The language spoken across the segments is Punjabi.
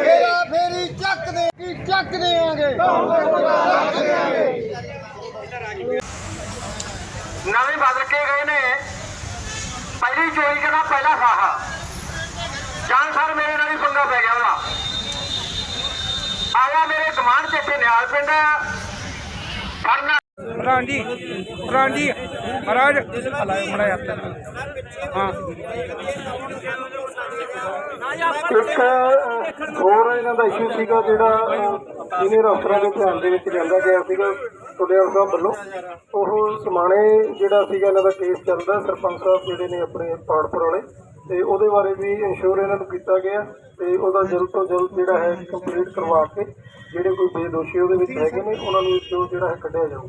ਮੇਰਾ ਫੇਰੀ ਚੱਕ ਦੇ ਕੀ ਚੱਕ ਦੇਵਾਂਗੇ ਨਵੇਂ ਬਦਲ ਕੇ ਗਏ ਨੇ। ਪਹਿਲੀ ਚੋਰੀ ਕਰਨਾ ਪਹਿਲਾ ਸਾਹਾ। ਜਾਨ ਸਰ ਮੇਰੇ ਨਾਲ ਹੀ ਪੰਗਾ ਪੈ ਗਿਆ ਉਹਦਾ ਆਇਆ ਮੇਰੇ ਕਮਾਂਡ ਤੇ ਇੱਥੇ ਨਿਹਾਲ ਪਿੰਡ ਫੜਨਾ। ਪ੍ਰਧਾਨ ਜੀ ਪ੍ਰਧਾਨ ਜੀ ਮਹਾਰਾਜ ਹਾਂ। ਇੱਕ ਹੋਰ ਇਹਨਾਂ ਦਾ ਇਸ਼ੂ ਸੀਗਾ ਜਿਹੜਾ ਸੀਨੀਅਰ ਅਫਸਰਾਂ ਦੇ ਧਿਆਨ ਦੇ ਵਿੱਚ ਲਿਆਂਦਾ ਗਿਆ ਸੀਗਾ ਤੁਹਾਡੇ ਸਾਹਿਬ ਵੱਲੋਂ। ਉਹ ਸਮਾਣੇ ਜਿਹੜਾ ਸੀਗਾ ਇਹਨਾਂ ਦਾ ਕੇਸ ਚੱਲਦਾ, ਸਰਪੰਚ ਸਾਹਿਬ ਜਿਹੜੇ ਨੇ ਆਪਣੇ ਪਾੜਪੁਰ ਵਾਲੇ, ਤੇ ਉਹਦੇ ਬਾਰੇ ਵੀ ਇੰਸ਼ੋਰ ਇਹਨਾਂ ਨੂੰ ਕੀਤਾ ਗਿਆ ਤੇ ਉਹਦਾ ਜਲਦ ਤੋਂ ਜਲਦ ਜਿਹੜਾ ਹੈ ਕੰਪਲੀਟ ਕਰਵਾ ਕੇ ਜਿਹੜੇ ਕੋਈ ਬੇਦੋਸ਼ੀ ਉਹਦੇ ਵਿੱਚ ਹੈਗੇ ਨੇ, ਉਹਨਾਂ ਨੂੰ ਵਿੱਚੋਂ ਜਿਹੜਾ ਹੈ ਕੱਢਿਆ ਜਾਊ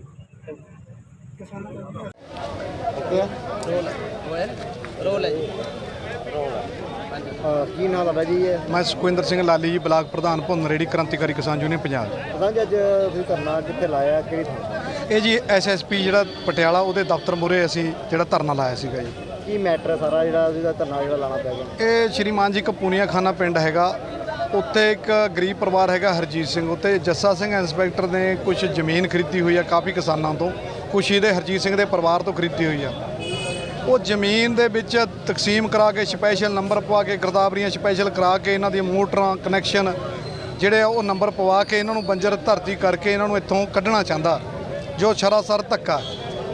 ਕੀ ਨਾਮ ਤੁਹਾਡਾ ਜੀ? ਇਹ ਮੈਂ ਸੁਖਵਿੰਦਰ ਸਿੰਘ ਲਾਲੀ ਜੀ ਬਲਾਕ ਪ੍ਰਧਾਨ ਭੁੰਨ ਰੇੜੀ ਕ੍ਰਾਂਤੀਕਾਰੀ ਕਿਸਾਨ ਯੂਨੀਅਨ ਪੰਜਾਬ। ਪਤਾ ਜੀ ਅੱਜ ਤੁਸੀਂ ਧਰਨਾ ਕਿੱਥੇ ਲਾਇਆ? ਕਿਹੜੀ ਥਾਂ ਇਹ ਜੀ ਐਸਐਸਪੀ ਜਿਹੜਾ ਪਟਿਆਲਾ ਉਹਦੇ ਦਫ਼ਤਰ ਮੂਹਰੇ ਅਸੀਂ ਜਿਹੜਾ ਧਰਨਾ ਲਾਇਆ ਸੀਗਾ ਜੀ। ਕੀ ਮੈਟਰ ਹੈ ਸਾਰਾ ਜਿਹੜਾ ਜਿਹਦਾ ਧਰਨਾ ਜਿਹੜਾ ਲਾਣਾ ਪੈ ਗਿਆ? ਇਹ ਸ਼੍ਰੀਮਾਨ ਜੀ ਕਪੂਨੀਆ ਖਾਨਾ ਪਿੰਡ ਹੈਗਾ। ਉੱਥੇ ਇੱਕ ਗਰੀਬ ਪਰਿਵਾਰ ਹੈਗਾ ਹਰਜੀਤ ਸਿੰਘ। ਉੱਤੇ ਜੱਸਾ ਸਿੰਘ ਇੰਸਪੈਕਟਰ ਨੇ ਕੁਝ ਜ਼ਮੀਨ ਖਰੀਦੀ ਹੋਈ ਆ ਕਾਫੀ ਕਿਸਾਨਾਂ ਤੋਂ। ਕੁਛ ਇਹਦੇ ਹਰਜੀਤ ਸਿੰਘ ਦੇ ਪਰਿਵਾਰ ਤੋਂ ਖਰੀਦੀ ਹੋਈ ਆ। ਉਹ ਜ਼ਮੀਨ ਦੇ ਵਿੱਚ ਤਕਸੀਮ ਕਰਾ ਕੇ ਸਪੈਸ਼ਲ ਨੰਬਰ ਪਵਾ ਕੇ ਗਰਦਾਵਰੀਆਂ ਸਪੈਸ਼ਲ ਕਰਾ ਕੇ ਇਹਨਾਂ ਦੀਆਂ ਮੋਟਰਾਂ, ਕਨੈਕਸ਼ਨ ਜਿਹੜੇ ਆ ਉਹ ਨੰਬਰ ਪਵਾ ਕੇ ਇਹਨਾਂ ਨੂੰ ਬੰਜਰ ਧਰਤੀ ਕਰਕੇ ਇਹਨਾਂ ਨੂੰ ਇੱਥੋਂ ਕੱਢਣਾ ਚਾਹੁੰਦਾ, ਜੋ ਸਰਾਸਰ ਧੱਕਾ।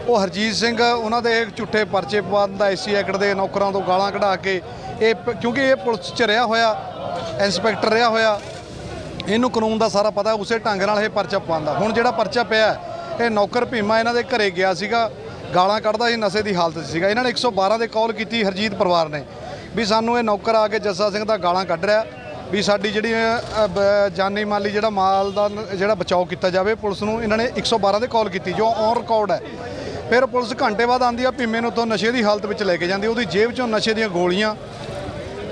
ਉਹ ਹਰਜੀਤ ਸਿੰਘ, ਉਹਨਾਂ ਦੇ ਝੂਠੇ ਪਰਚੇ ਪਵਾ ਦਿੰਦਾ ਐਸਸੀ ਐਕਟ ਦੇ ਨੌਕਰਾਂ ਤੋਂ ਗਾਲਾਂ ਕਢਾ ਕੇ। ਇਹ ਪ- ਕਿਉਂਕਿ ਇਹ ਪੁਲਿਸ 'ਚ ਰਿਹਾ ਹੋਇਆ, ਇੰਸਪੈਕਟਰ ਰਿਹਾ ਹੋਇਆ, ਇਹਨੂੰ ਕਾਨੂੰਨ ਦਾ ਸਾਰਾ ਪਤਾ, ਉਸੇ ਢੰਗ ਨਾਲ ਇਹ ਪਰਚਾ ਪਾਉਂਦਾ ਹੁਣ ਜਿਹੜਾ ਪਰਚਾ ਪਿਆ, ਇਹ ਨੌਕਰ ਭੀਮਾ ਇਹਨਾਂ ਦੇ ਘਰੇ ਗਿਆ ਸੀਗਾ। ਗਾਲਾਂ ਕੱਢਦਾ ਸੀ ਨਸ਼ੇ ਦੀ ਹਾਲਤ 'ਚ ਸੀਗਾ। ਇਹਨਾਂ ਨੇ 112 ਦੇ ਕਾਲ ਕੀਤੀ ਹਰਜੀਤ ਪਰਿਵਾਰ ਨੇ ਵੀ ਸਾਨੂੰ ਇਹ ਨੌਕਰ ਆ ਕੇ ਜੱਸਾ ਸਿੰਘ ਦਾ ਗਾਲਾਂ ਕੱਢ ਰਿਹਾ, ਵੀ ਸਾਡੀ ਜਿਹੜੀ ਜਾਨੀ ਮਾਲੀ ਜਿਹੜਾ ਮਾਲ ਦਾ ਜਿਹੜਾ ਬਚਾਓ ਕੀਤਾ ਜਾਵੇ, ਪੁਲਿਸ ਨੂੰ ਇਹਨਾਂ ਨੇ 112 ਦੇ ਕਾਲ ਕੀਤੀ, ਜੋ ਔਨ ਰਿਕਾਰਡ ਹੈ। ਫਿਰ ਪੁਲਿਸ ਘੰਟੇ ਬਾਅਦ ਆਂਦੀ ਆ, ਭੀਮੇ ਨੂੰ ਤੋਂ ਨਸ਼ੇ ਦੀ ਹਾਲਤ ਵਿੱਚ ਲੈ ਕੇ ਜਾਂਦੀ, ਉਹਦੀ ਜੇਬ 'ਚੋਂ ਨਸ਼ੇ ਦੀਆਂ ਗੋਲੀਆਂ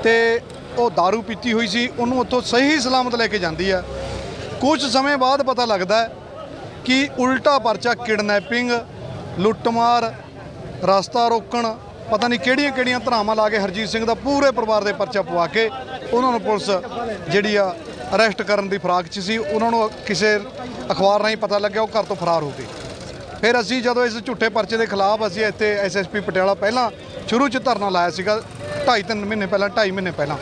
ਤੇ ਉਹ दारू ਪੀਤੀ ਹੋਈ ਸੀ, ਉਹਨੂੰ ਉੱਥੋਂ ਸਹੀ ਸਲਾਮਤ ਲੈ ਕੇ ਜਾਂਦੀ ਆ। ਕੁਝ ਸਮੇਂ ਬਾਅਦ ਪਤਾ ਲੱਗਦਾ ਕਿ ਉਲਟਾ ਪਰਚਾ ਕਿਡਨੈਪਿੰਗ ਲੁੱਟਮਾਰ, ਰਸਤਾ ਰੋਕਣ, ਪਤਾ ਨਹੀਂ ਕਿਹੜੀਆਂ ਕਿਹੜੀਆਂ ਧਰਾਵਾਂ ਲਾ ਕੇ ਹਰਜੀਤ ਸਿੰਘ ਦਾ ਪੂਰੇ ਪਰਿਵਾਰ ਦੇ ਪਰਚਾ ਪਵਾ ਕੇ ਉਹਨਾਂ ਨੂੰ ਪੁਲਿਸ ਜਿਹੜੀ ਆ ਅਰੈਸਟ ਕਰਨ ਦੀ ਫਰਾਕ 'ਚ ਸੀ। ਉਹਨਾਂ ਨੂੰ ਕਿਸੇ ਅਖਬਾਰ ਰਾਹੀਂ ਪਤਾ ਲੱਗਿਆ ਉਹ ਘਰ ਤੋਂ ਫਰਾਰ ਹੋ ਗਏ। ਫਿਰ ਅਸੀਂ ਜਦੋਂ ਇਸ ਝੂਠੇ ਪਰਚੇ ਦੇ ਖਿਲਾਫ ਅਸੀਂ ਇੱਥੇ ਐਸਐਸਪੀ ਪਟਿਆਲਾ ਪਹਿਲਾਂ ਸ਼ੁਰੂ 'ਚ ਧਰਨਾ ਲਾਇਆ ਸੀਗਾ 2.5 ਤਿੰਨ ਮਹੀਨੇ ਪਹਿਲਾਂ 2.5 ਮਹੀਨੇ ਪਹਿਲਾਂ।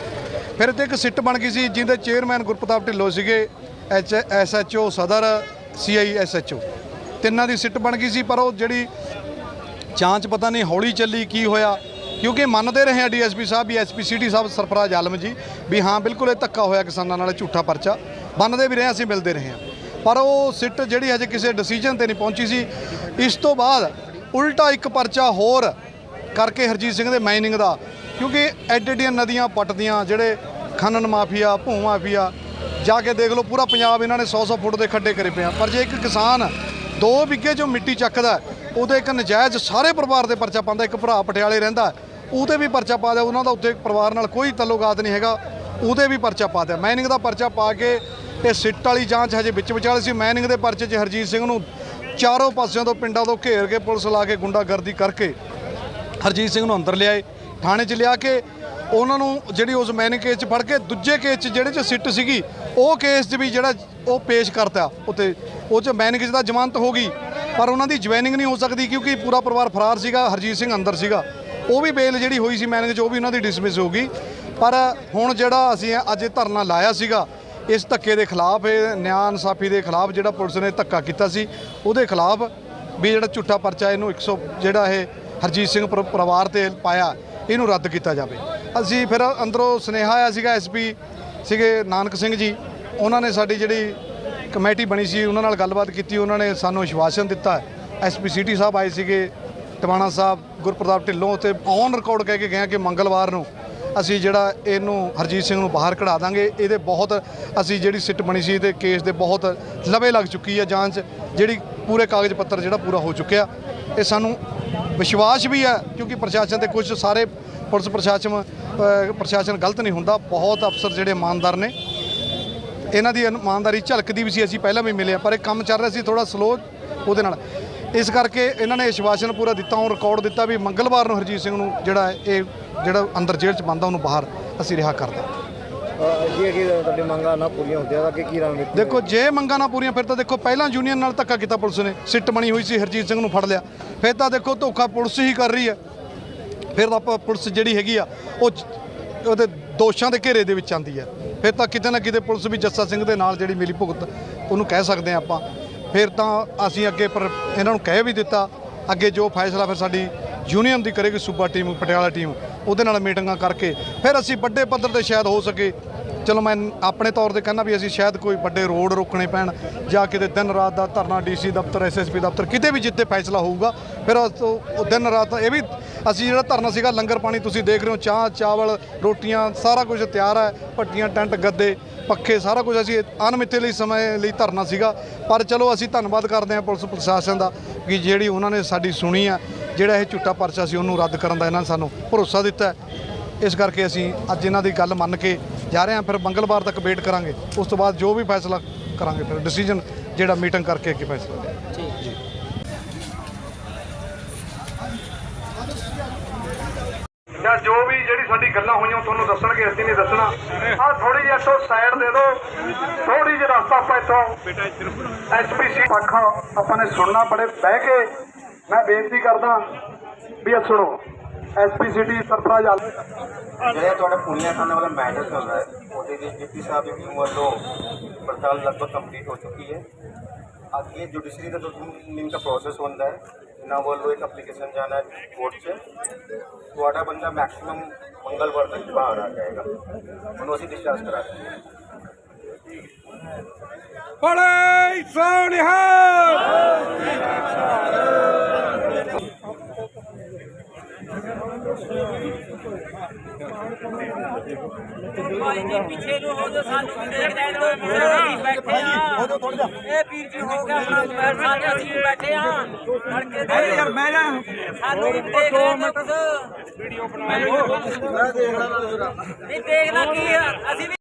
ਫਿਰ ਤੇ ਇੱਕ ਸਿੱਟ ਬਣ ਗਈ ਸੀ ਜਿਹਦੇ ਚੇਅਰਮੈਨ ਗੁਰਪ੍ਰਤਾਪ ਢਿੱਲੋਂ ਸੀਗੇ, H SHO Sadar CI SHO ਤਿੰਨਾਂ ਦੀ ਸਿੱਟ ਬਣ ਗਈ ਸੀ, ਪਰ ਉਹ ਜਿਹੜੀ ਜਾਂਚ ਪਤਾ ਨਹੀਂ ਹੌਲੀ ਚੱਲੀ ਕੀ ਹੋਇਆ, ਕਿਉਂਕਿ ਮੰਨਦੇ ਰਹੇ ਆ ਡੀਐਸਪੀ ਸਾਹਿਬ ਵੀ ਐਸਪੀ ਸਿਟੀ ਸਾਹਿਬ ਸਰਪਰਾਜ ਆਲਮ ਜੀ ਵੀ ਹਾਂ, ਬਿਲਕੁਲ ਇਹ ਧੱਕਾ ਹੋਇਆ ਕਿਸਾਨਾਂ ਨਾਲ ਝੂਠਾ ਪਰਚਾ। ਮੰਨਦੇ ਵੀ ਰਹੇ ਅਸੀਂ ਮਿਲਦੇ ਰਹੇ ਹਾਂ ਪਰ ਉਹ ਸਿੱਟ ਜਿਹੜੀ ਹਜੇ ਕਿਸੇ ਡਿਸੀਜਨ ਤੇ ਨਹੀਂ ਪਹੁੰਚੀ ਸੀ, ਇਸ ਤੋਂ ਬਾਅਦ ਉਲਟਾ ਇੱਕ ਪਰਚਾ ਹੋਰ ਕਰਕੇ ਹਰਜੀਤ ਸਿੰਘ ਦੇ ਮਾਈਨਿੰਗ ਦਾ, ਕਿਉਂਕਿ ਐਡ ਐਡੀਆਂ ਨਦੀਆਂ ਪੱਟਦੀਆਂ, ਜਿਹੜੇ ਖਨਨ ਮਾਫੀਆ ਭੂ ਮਾਫੀਆ, ਜਾ ਕੇ ਦੇਖ ਲਓ, ਪੂਰਾ ਪੰਜਾਬ ਇਹਨਾਂ ਨੇ 100-100 ਫੁੱਟ ਦੇ ਖੱਡੇ ਕਰੇ ਪਿਆ ਪਰ ਜੇ ਇੱਕ ਕਿਸਾਨ ਦੋ ਵਿਗੇ ਜੋ ਮਿੱਟੀ ਚੱਕਦਾ ਉਹਦੇ ਇੱਕ ਨਜਾਇਜ਼ ਸਾਰੇ ਪਰਿਵਾਰ ਦੇ ਪਰਚਾ ਪਾਉਂਦਾ, ਇੱਕ ਭਰਾ ਪਟਿਆਲੇ ਰਹਿੰਦਾ ਉਹਦੇ ਵੀ ਪਰਚਾ ਪਾ ਦਿਆ, ਉਹਨਾਂ ਦਾ ਉੱਤੇ ਪਰਿਵਾਰ ਨਾਲ ਕੋਈ ਤਲੁਕਾਤ ਨਹੀਂ ਹੈਗਾ, ਉਹਦੇ ਵੀ ਪਰਚਾ ਪਾ ਦਿਆ। ਮਾਈਨਿੰਗ ਦਾ ਪਰਚਾ ਪਾ ਕੇ ਇਹ ਸਿੱਟ ਵਾਲੀ ਜਾਂਚ ਹਜੇ ਵਿੱਚ ਵਿਚਾਲੇ ਸੀ। ਮਾਈਨਿੰਗ ਦੇ ਪਰਚੇ 'ਚ ਹਰਜੀਤ ਸਿੰਘ ਨੂੰ ਚਾਰੋਂ ਪਾਸਿਆਂ ਤੋਂ ਪਿੰਡਾਂ ਤੋਂ ਘੇਰ ਕੇ ਪੁਲਿਸ ਲਾ ਕੇ ਗੁੰਡਾਗਰਦੀ ਕਰਕੇ ਹਰਜੀਤ ਸਿੰਘ ਨੂੰ ਅੰਦਰ ਲਿਆਏ, ਥਾਣੇ 'ਚ ਲਿਆ ਕੇ ਉਹਨਾਂ ਨੂੰ ਜਿਹੜੀ ਉਸ ਮੈਨਿੰਗ ਕੇਸ 'ਚ ਫੜ ਕੇ, ਦੂਜੇ ਕੇਸ 'ਚ ਜਿਹੜੇ 'ਚ ਸਿੱਟ ਸੀਗੀ, ਉਹ ਕੇਸ 'ਚ ਵੀ ਜਿਹੜਾ ਉਹ ਪੇਸ਼ ਕਰਤਾ ਉੱਥੇ ਉਹ 'ਚ ਮੈਨਿੰਗ ਦਾ ਜ਼ਮਾਨਤ ਹੋ ਗਈ, ਪਰ ਉਹਨਾਂ ਦੀ ਜੁਆਇਨਿੰਗ ਨਹੀਂ ਹੋ ਸਕਦੀ ਕਿਉਂਕਿ ਪੂਰਾ ਪਰਿਵਾਰ ਫਰਾਰ ਸੀਗਾ, ਹਰਜੀਤ ਸਿੰਘ ਅੰਦਰ ਸੀਗਾ। ਉਹ ਵੀ ਬੇਲ ਜਿਹੜੀ ਹੋਈ ਸੀ ਮੈਨਿੰਗ ਉਹ ਵੀ ਉਹਨਾਂ ਦੀ ਡਿਸਮਿਸ ਹੋ ਗਈ। ਪਰ ਹੁਣ ਜਿਹੜਾ ਅਸੀਂ ਅੱਜ ਇਹ ਧਰਨਾ ਲਾਇਆ ਸੀਗਾ, ਇਸ ਧੱਕੇ ਦੇ ਖਿਲਾਫ, ਇਹ ਨਿਆਂ ਇਨਸਾਫੀ ਦੇ ਖਿਲਾਫ ਜਿਹੜਾ ਪੁਲਿਸ ਨੇ ਧੱਕਾ ਕੀਤਾ ਸੀ, ਉਹਦੇ ਖਿਲਾਫ ਵੀ ਜਿਹੜਾ ਝੂਠਾ ਪਰਚਾ ਇਹਨੂੰ 100 ਜਿਹੜਾ ਇਹ ਹਰਜੀਤ ਸਿੰਘ ਪਰਿਵਾਰ ਤੇ ਪਾਇਆ, ਇਹਨੂੰ ਰੱਦ ਕੀਤਾ ਜਾਵੇ। ਅਸੀਂ ਫਿਰ ਅੰਦਰੋਂ ਸੁਨੇਹਾ ਆਇਆ ਸੀਗਾ ਐਸਪੀ ਸੀਗੇ ਨਾਨਕ ਸਿੰਘ ਜੀ। ਉਹਨਾਂ ਨੇ ਸਾਡੀ ਜਿਹੜੀ ਕਮੇਟੀ ਬਣੀ ਸੀ, ਉਹਨਾਂ ਨਾਲ ਗੱਲਬਾਤ ਕੀਤੀ, ਉਹਨਾਂ ਨੇ ਸਾਨੂੰ ਵਿਸ਼ਵਾਸਨ ਦਿੱਤਾ। ਐਸਪੀ ਸਿਟੀ ਸਾਹਿਬ ਆਏ ਸੀਗੇ, ਟਵਾਣਾ ਸਾਹਿਬ, ਗੁਰਪ੍ਰਤਾਪ ਢਿੱਲੋਂ ਤੇ ਔਨ ਰਿਕਾਰਡ ਕਹਿ ਕੇ ਗਏ ਕਿ ਮੰਗਲਵਾਰ ਨੂੰ ਅਸੀਂ ਜਿਹੜਾ ਇਹਨੂੰ ਹਰਜੀਤ ਸਿੰਘ ਨੂੰ ਬਾਹਰ ਕਢਾ ਦਾਂਗੇ। ਇਹਦੇ ਬਹੁਤ ਅਸੀਂ ਜਿਹੜੀ ਸਿੱਟ ਬਣੀ ਸੀ, ਇਹਦੇ ਕੇਸ ਦੇ ਬਹੁਤ ਲਵੇ ਲੱਗ ਚੁੱਕੀ ਹੈ ਜਾਂਚ, ਜਿਹੜੀ ਪੂਰੇ ਕਾਗਜ਼ ਪੱਤਰ ਜਿਹੜਾ ਪੂਰਾ ਹੋ ਚੁੱਕਿਆ। ਇਹ ਸਾਨੂੰ ਵਿਸ਼ਵਾਸ ਵੀ ਹੈ ਕਿਉਂਕਿ ਪ੍ਰਸ਼ਾਸਨ ਤੇ ਕੁਝ ਸਾਰੇ ਪੁਲਿਸ ਪ੍ਰਸ਼ਾਸਨ ਪ੍ਰਸ਼ਾਸਨ ਗਲਤ ਨਹੀਂ ਹੁੰਦਾ, ਬਹੁਤ ਅਫਸਰ ਜਿਹੜੇ ਇਮਾਨਦਾਰ ਨੇ ਇਹਨਾਂ ਦੀ ਇਮਾਨਦਾਰੀ ਝਲਕਦੀ ਵੀ ਸੀ ਅਸੀਂ ਪਹਿਲਾਂ ਵੀ ਮਿਲੇ ਹਾਂ, ਪਰ ਇਹ ਕੰਮ ਚੱਲ ਰਿਹਾ ਸੀ ਥੋੜਾ ਸਲੋ ਉਹਦੇ ਨਾਲ। ਇਸ ਕਰਕੇ ਇਹਨਾਂ ਨੇ ਵਿਸ਼ਵਾਸਨ ਪੂਰਾ ਦਿੱਤਾ ਉਹ ਰਿਕਾਰਡ ਦਿੱਤਾ ਵੀ ਮੰਗਲਵਾਰ ਨੂੰ ਹਰਜੀਤ ਸਿੰਘ ਨੂੰ ਜਿਹੜਾ ਇਹ ਜਿਹੜਾ ਅੰਦਰ ਜੇਲ੍ਹ 'ਚ ਬੰਦਾ ਉਹਨੂੰ ਬਾਹਰ ਅਸੀਂ ਰਿਹਾ ਕਰਦਾ ਜੀ ਕੀ ਤੁਹਾਡੀ ਮੰਗਾਂ ਨਾ ਪੂਰੀਆਂ ਹੁੰਦੀਆਂ ਤਾਂ ਅੱਗੇ ਕੀ ਰਣਨੀਤੀ ਦੇਖੋ ਜੇ ਮੰਗਾਂ ਨਾ ਪੂਰੀਆਂ ਫਿਰ ਤਾਂ ਦੇਖੋ ਪਹਿਲਾਂ ਯੂਨੀਅਨ ਨਾਲ ਧੱਕਾ ਕੀਤਾ ਪੁਲਿਸ ਨੇ। ਸਿੱਟ ਬਣੀ ਹੋਈ ਸੀ ਹਰਜੀਤ ਸਿੰਘ ਨੂੰ ਫੜ ਲਿਆ। ਫਿਰ ਤਾਂ ਦੇਖੋ ਧੋਖਾ ਪੁਲਿਸ ਹੀ ਕਰ ਰਹੀ ਹੈ। ਫਿਰ ਤਾਂ ਆਪਾਂ ਪੁਲਿਸ ਜਿਹੜੀ ਹੈਗੀ ਆ ਉਹ ਉਹਦੇ ਦੋਸ਼ਾਂ ਦੇ ਘੇਰੇ ਦੇ ਵਿੱਚ ਆਂਦੀ ਹੈ। ਫਿਰ ਤਾਂ ਕਿਤੇ ਨਾ ਕਿਤੇ ਪੁਲਿਸ ਵੀ ਜੱਸਾ ਸਿੰਘ ਦੇ ਨਾਲ ਜਿਹੜੀ ਮਿਲੀ ਭੁਗਤ, ਉਹਨੂੰ ਕਹਿ ਸਕਦੇ ਆ ਆਪਾਂ। ਫਿਰ ਤਾਂ ਅਸੀਂ ਅੱਗੇ ਪਰ ਇਹਨਾਂ ਨੂੰ ਕਹਿ ਵੀ ਦਿੱਤਾ, ਅੱਗੇ ਜੋ ਫੈਸਲਾ ਫਿਰ ਸਾਡੀ ਯੂਨੀਅਨ ਦੀ ਕਰੇਗੀ, ਸੂਬਾ ਟੀਮ, ਪਟਿਆਲਾ ਟੀਮ, ਉਹਦੇ ਨਾਲ ਮੀਟਿੰਗਾਂ ਕਰਕੇ। ਫਿਰ ਅਸੀਂ ਵੱਡੇ ਪੱਧਰ ਤੇ ਸ਼ਾਇਦ ਹੋ ਸਕੇ। ਚਲੋ ਮੈਂ ਆਪਣੇ ਤੌਰ ਤੇ ਕਹਿੰਦਾ ਵੀ ਅਸੀਂ ਸ਼ਾਇਦ ਕੋਈ ਵੱਡੇ ਰੋਡ ਰੋਕਣੇ ਪੈਣ, ਜਾਂ ਕਿਤੇ ਦਿਨ ਰਾਤ ਦਾ ਧਰਨਾ ਡੀਸੀ ਦਫ਼ਤਰ, ਐਸਐਸਪੀ ਦਫ਼ਤਰ ਕਿਤੇ ਵੀ ਜਿੱਤੇ ਫੈਸਲਾ ਹੋਊਗਾ, ਫਿਰ ਉਸ ਤੋਂ- ਉਹ ਦਿਨ ਰਾਤ ਇਹ ਵੀ ਅਸੀਂ ਜਿਹੜਾ ਧਰਨਾ ਸੀਗਾ ਲੰਗਰ ਪਾਣੀ ਤੁਸੀਂ ਦੇਖ ਰਹੇ ਹੋ ਚਾਹ ਚਾਵਲ ਰੋਟੀਆਂ ਸਾਰਾ ਕੁਝ ਤਿਆਰ ਹੈ ਭੱਟੀਆਂ ਟੈਂਟ ਗੱਦੇ ਪੱਖੇ ਸਾਰਾ ਕੁਝ ਅਸੀਂ ਅਣਮਿੱਥੇ ਲਈ ਸਮੇਂ ਲਈ ਧਰਨਾ ਸੀਗਾ। ਪਰ ਚਲੋ ਅਸੀਂ ਧੰਨਵਾਦ ਕਰਦੇ ਹਾਂ ਪੁਲਿਸ ਪ੍ਰਸ਼ਾਸਨ ਦਾ ਕਿ ਜਿਹੜੀ ਉਹਨਾਂ ਨੇ ਸਾਡੀ ਸੁਣੀ ਆ ਜਿਹੜਾ ਇਹ ਝੂਠਾ ਪਰਚਾ ਸੀ ਉਹਨੂੰ ਰੱਦ ਕਰਨ ਦਾ ਇਹਨਾਂ ਨੇ ਸਾਨੂੰ ਭਰੋਸਾ ਦਿੱਤਾ। ਇਸ ਕਰਕੇ ਅਸੀਂ ਅੱਜ ਇਹਨਾਂ ਦੀ ਗੱਲ ਮੰਨ ਕੇ ਜਾ ਰਹੇ ਹਾਂ ਫਿਰ ਮੰਗਲਵਾਰ ਤੱਕ ਵੇਟ ਕਰਾਂਗੇ। ਉਸ ਤੋਂ ਬਾਅਦ ਜੋ ਵੀ ਫੈਸਲਾ ਕਰਾਂਗੇ ਫਿਰ ਡਿਸੀਜਨ ਜਿਹੜਾ ਮੀਟਿੰਗ ਕਰਕੇ ਅੱਗੇ ਫੈਸਲਾ ਲਿਆ। ਜਾਂ। ਜੋ ਵੀ ਜਿਹੜੀ ਸਾਡੀ ਗੱਲਾਂ ਹੋਈਆਂ ਤੁਹਾਨੂੰ ਦੱਸਣਗੇ, ਅਸੀਂ ਨਹੀਂ ਦੱਸਣਾ। ਆਹ ਥੋੜੀ ਜਿਹੀ ਇੱਥੋਂ ਸਾਈਡ ਦੇ ਦਿਓ। ਥੋੜੀ ਜਿਹੀ ਰਸਤਾ ਆਪਾਂ ਇੱਥੋਂ ਐਸਪੀਸੀ ਪੱਖ ਆਪਾਂ ਨੇ ਸੁਣਨਾ, ਬੜੇ ਬਹਿ ਕੇ ਮੈਂ ਬੇਨਤੀ ਕਰਦਾ ਵੀ ਇਹ ਸੁਣੋ। ਐਸਪੀਸੀਟੀ ਸਰਫਰਾਜ਼ ਆਲ ਜਿਹੜਾ ਤੁਹਾਡਾ ਪੁਣੀਆ ਖਾਨਾ ਵਾਲਾ ਮੈਟਰ ਚੱਲ ਰਿਹਾ ਹੈ ਉਹਦੇ ਵਿੱਚ ਡਿਪਟੀ ਸਾਹਿਬ ਦੀ ਟੀਮ ਵੱਲੋਂ ਪੜਤਾਲ ਲਗਭਗ ਕੰਪਲੀਟ ਹੋ ਚੁੱਕੀ ਹੈ। ਅੱਗੇ ਜੁਡੀਸ਼ਰੀ ਦਾ ਦੋ ਤਿੰਨ ਦਿਨ ਦਾ ਪ੍ਰੋਸੈਸ ਹੁੰਦਾ ਹੈ ਇਹਨਾਂ ਵੱਲੋਂ ਇੱਕ ਐਪਲੀਕੇਸ਼ਨ ਜਾਣਾ ਹੈ ਕੋਰਟ 'ਚ ਤੁਹਾਡਾ ਬੰਦਾ ਮੈਕਸਿਮਮ ਮੰਗਲਵਾਰ ਤੱਕ ਬਾਹਰ ਆ ਜਾਏਗਾ ਉਹਨੂੰ ਅਸੀਂ ਡਿਸਚਾਰਜ ਕਰਾ ਦਿਆਂਗੇ ਬੜੇ ਭਾਈ ਜੀ ਪਿੱਛੇ ਨੂੰ ਹੋ ਜਾ ਸਾਨੂੰ ਵੀ ਦੇਖ ਲੈਣ ਦੋ ਅਸੀਂ ਬੈਠੇ ਆ ਇਹ ਵੀਰ ਜੀ ਹੋ ਗਿਆ ਹੁਣ ਸਾਰੇ ਅਸੀਂ ਵੀ ਬੈਠੇ ਆ ਫੜ ਕੇ ਦੇ ਯਾਰ ਮੈਂ ਜਾ ਸਾਨੂੰ ਵੀ ਦੇਖ ਲੈਣ ਦੋ ਕੁਝ ਵੀਡੀਓ ਬਣਾ ਲਓ। ਨਹੀਂ ਦੇਖਣਾ ਕੀ ਆ। ਅਸੀਂ ਵੀ